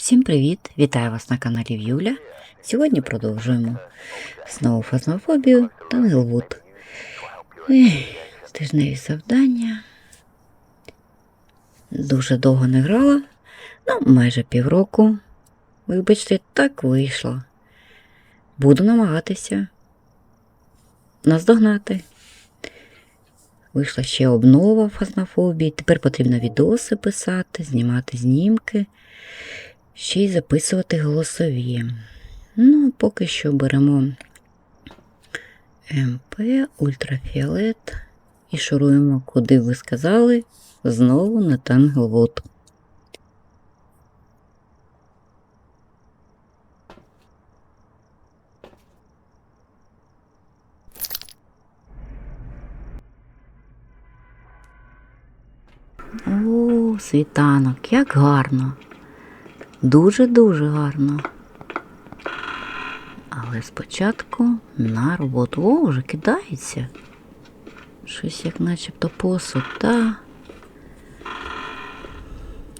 Всім привіт! Вітаю вас на каналі Юля. Сьогодні продовжуємо знову фазмофобію та Нилвуд. Тижневі завдання. Дуже довго не грала, ну, майже півроку. Вибачте, так вийшло. Буду намагатися наздогнати. Вийшла ще обнова фазмофобії. Тепер потрібно відоси писати, знімати знімки ще й записувати голосові. Ну, поки що беремо МП, ультрафіолет і шуруємо, куди ви сказали, знову на Танглвуд. О, світанок, як гарно. Дуже-дуже гарно. Але спочатку на роботу. О, вже кидається. Щось як начебто посуд, та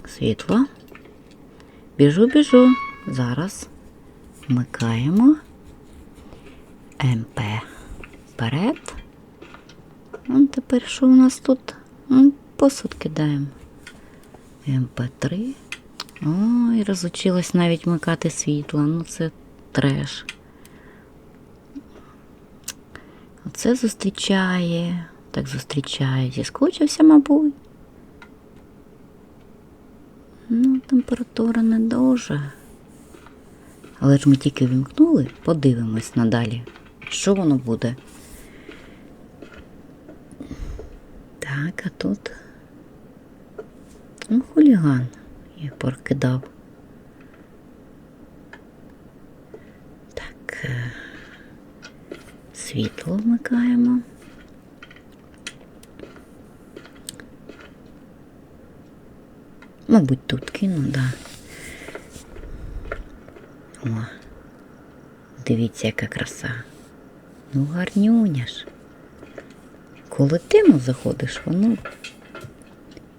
світло. Біжу, біжу. Зараз вмикаємо МП вперед. Ну, тепер що у нас тут? Посуд кидаємо. МП3. Ой, розучилась навіть вмикати світло. Ну це треш. Оце зустрічає. Так зустрічає. Зіскучився, мабуть. Ну, температура не дуже. Але ж ми тільки вімкнули, подивимось надалі. Що воно буде? Так, а тут. Ну, хуліган. Я прокидав. Так. е, Світло вмикаємо. Мабуть, тут кину, да. О, дивіться, яка краса. Ну, гарнюня ж. Коли тему заходиш, воно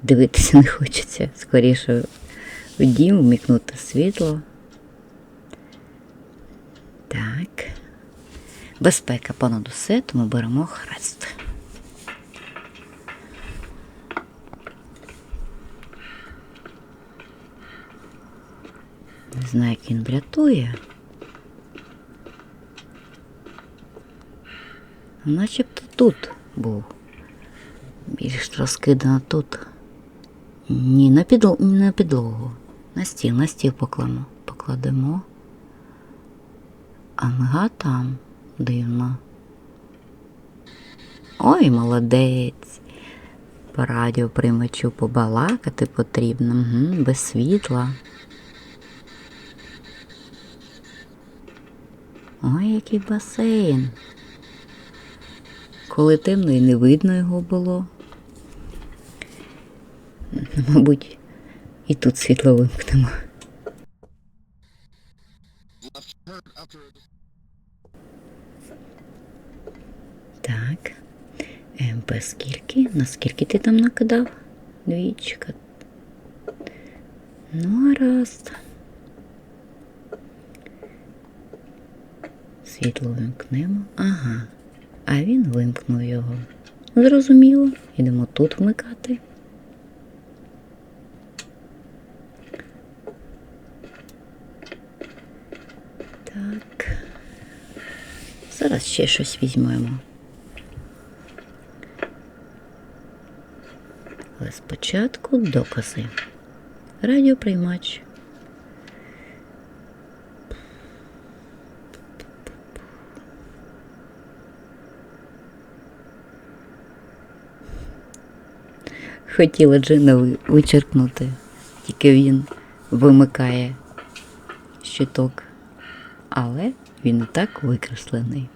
дивитися не хочеться. Скоріше в дім вмікнути світло. Так. Безпека понад усе, тому беремо хрест. Не знаю, як він врятує. Начебто тут був. Більш розкидано тут. Ні, на, підлогу. На стіл, на стіл покладемо. покладемо. А мига там дивно. Ой, молодець. По радіоприймачу побалакати потрібно, угу, без світла. Ой, який басейн. Коли темно і не видно його було. Мабуть, і тут світло вимкнемо. Так. МП скільки? Наскільки ти там накидав? Двічка. Ну, гаразд. Світло вимкнемо. Ага. А він вимкнув його. Зрозуміло. Ідемо тут вмикати. Так. Зараз ще щось візьмемо. Але спочатку докази. Радіоприймач. Хотіла Джина ви- вичеркнути, тільки він вимикає щиток. Але він так викреслений.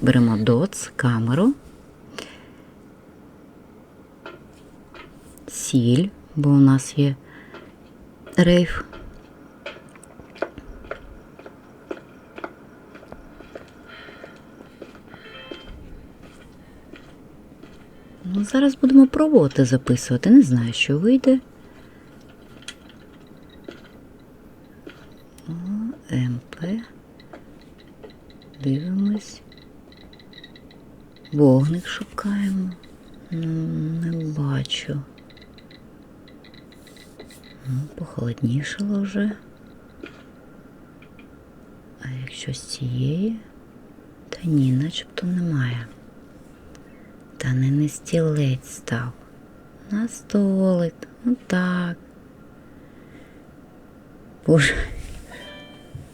Беремо доц, камеру, сіль, бо у нас є рейф. Ну, зараз будемо пробувати записувати. Не знаю, що вийде. О, МП. Дивимось. Вогник шукаємо. Ну, не бачу. Ну, похолоднішало вже. А якщо з цієї, та ні, начебто немає. Та не на стілець став. На столик. Ну так. Боже,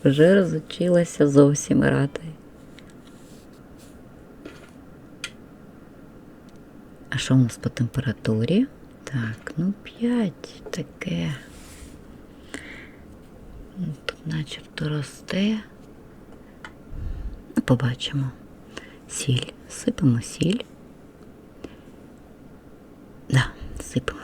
вже розучилася зовсім грати. А що у нас по температурі? Так, ну 5 таке. Начебто росте. Ну, побачимо. Сіль. Сипемо сіль. Да, сипемо.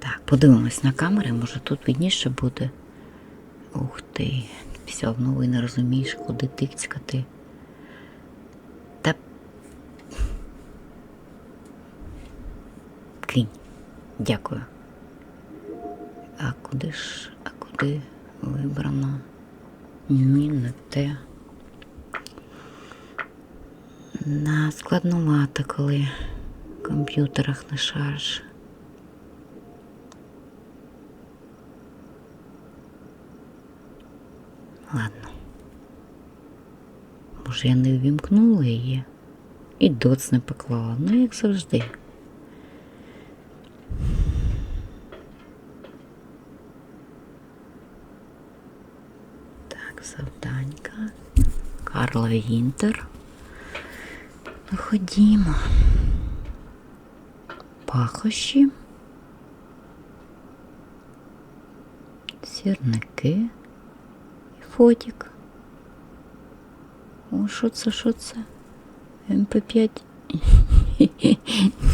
Так, подивимось на камери, може тут видніше буде. Ух ти, все одно і не розумієш, куди тикцькати. Та кинь. Дякую. А куди ж, а куди вибрано? Ні, не те. На складнувато, коли в комп'ютерах не шариш. Може, я не ввімкнула її і доц не поклала, ну як завжди. Так, завданька. Карла Вінтер. Ну, ходімо. Пахощі. Сірники. І фотик. О, що це, що це? МП5.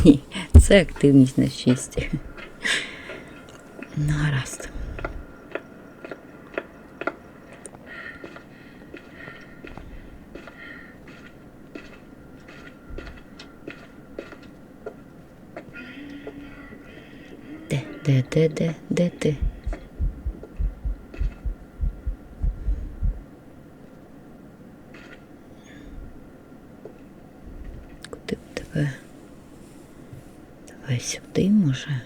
Ні, це активність на 6. Ну, гаразд. Де, де, де, де, де ти? Куди б тебе? Давай сюди, може.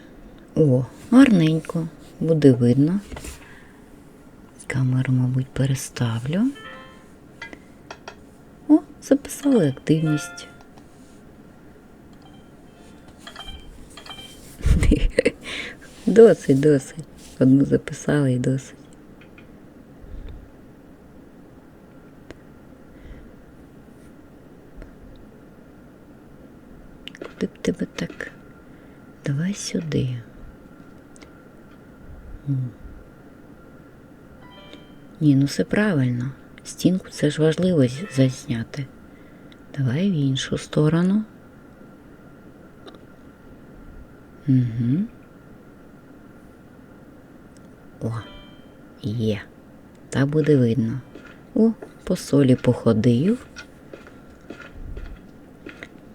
О, гарненько. Буде видно. Камеру, мабуть, переставлю. О, записали активність. Досить, досить. Одну записали і досить. Куди б тебе так? Давай сюди. Ні, ну все правильно. Стінку це ж важливо зазняти. Давай в іншу сторону. Угу. О, є. Та буде видно. О, по солі походив.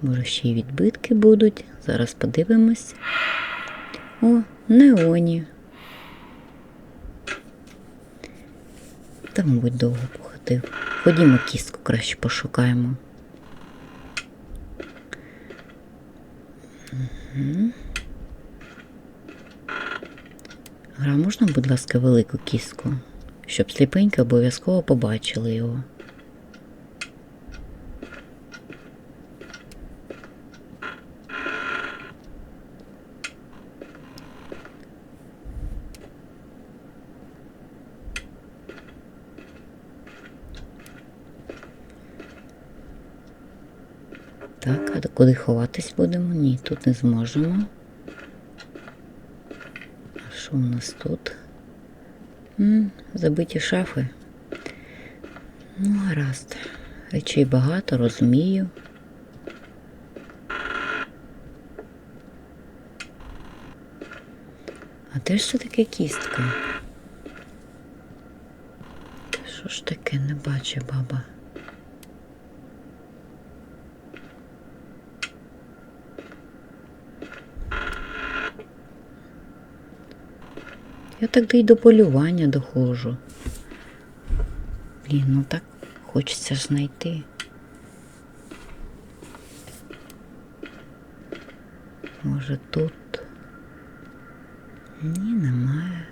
Може, ще й відбитки будуть. Зараз подивимось. О, неоні. Та, мабуть, довго походив. Ходімо кістку краще пошукаємо. Гра, можна, будь ласка, велику кістку, щоб сліпеньки обов'язково побачили його. Так, а куди ховатись будемо? Ні, тут не зможемо. А що у нас тут? М, забиті шафи. Ну, гаразд. Речей багато, розумію. А де ж це таке кістка? Що ж таке не бачу, баба? Я так і до полювання доходжу. Блін, ну так хочеться ж знайти. Може тут? Ні, немає.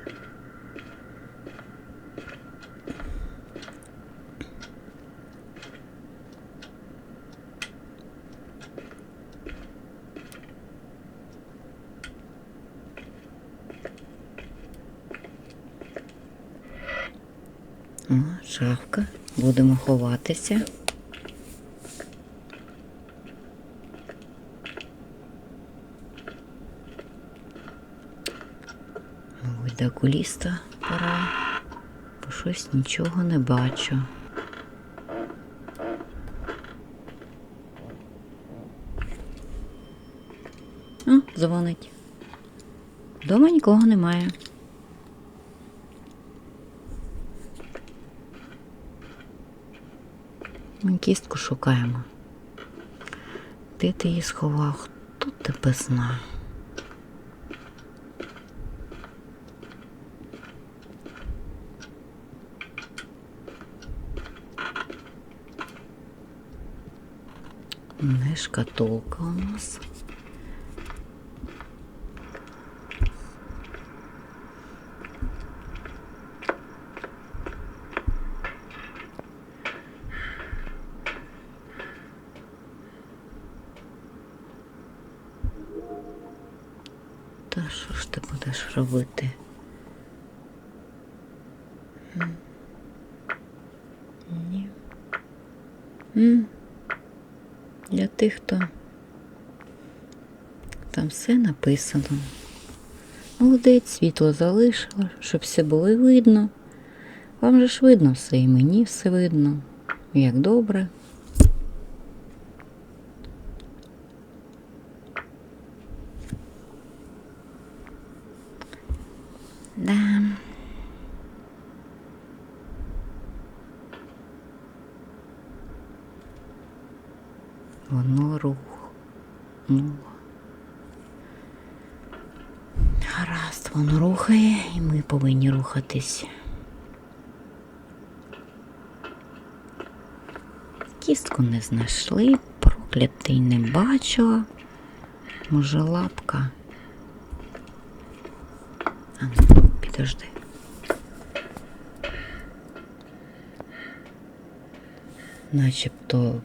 О, шафка. Будемо ховатися. Мабуть, до окуліста пора, бо щось нічого не бачу. О, дзвонить. Дома нікого немає. Ми кістку шукаємо. Де ти її сховав? Хто тебе знає? Не шкатулка у нас. Та що ж ти будеш робити? Ні. Для тих, хто там все написано. Молодець, світло залишила, щоб все було видно. Вам же ж видно все, і мені все видно. Як добре. Да. Воно рух. Ну. Гаразд, воно рухає, і ми повинні рухатись. Кістку не знайшли, проклятий не бачила. Може, лапка. А ну, підожди. Начебто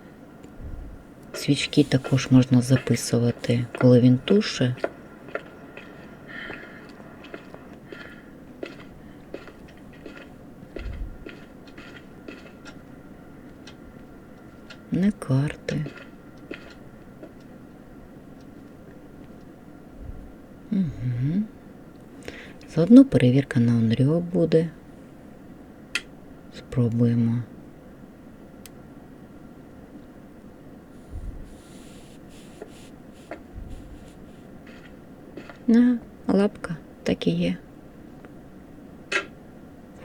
свічки також можна записувати, коли він туше. Не карти. Угу. Заодно перевірка на Онріо буде. Спробуємо. На, лапка так і є.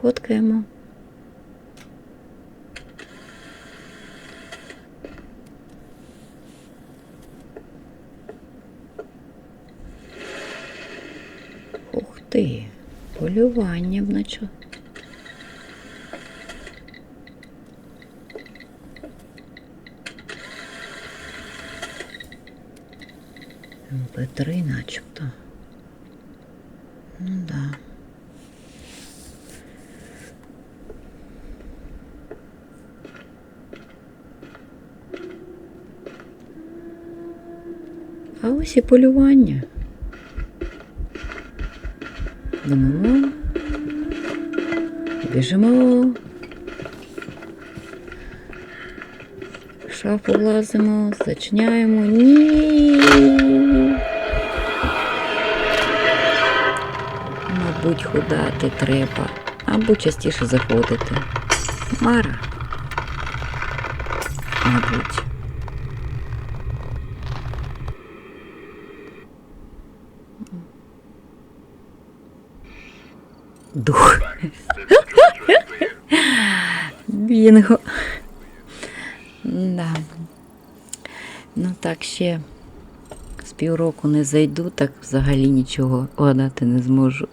Фоткаємо. Ух ти, полювання б на чо. МП3 начебто. Ну да. А ось і полювання. Йдемо. Біжимо. Шафу влазимо, зачиняємо. Ні. Мабуть, худати треба, або частіше заходити. Мара. мабуть. Дух. Бінго. Да. Ну так ще з півроку не зайду, так взагалі нічого гадати не зможу.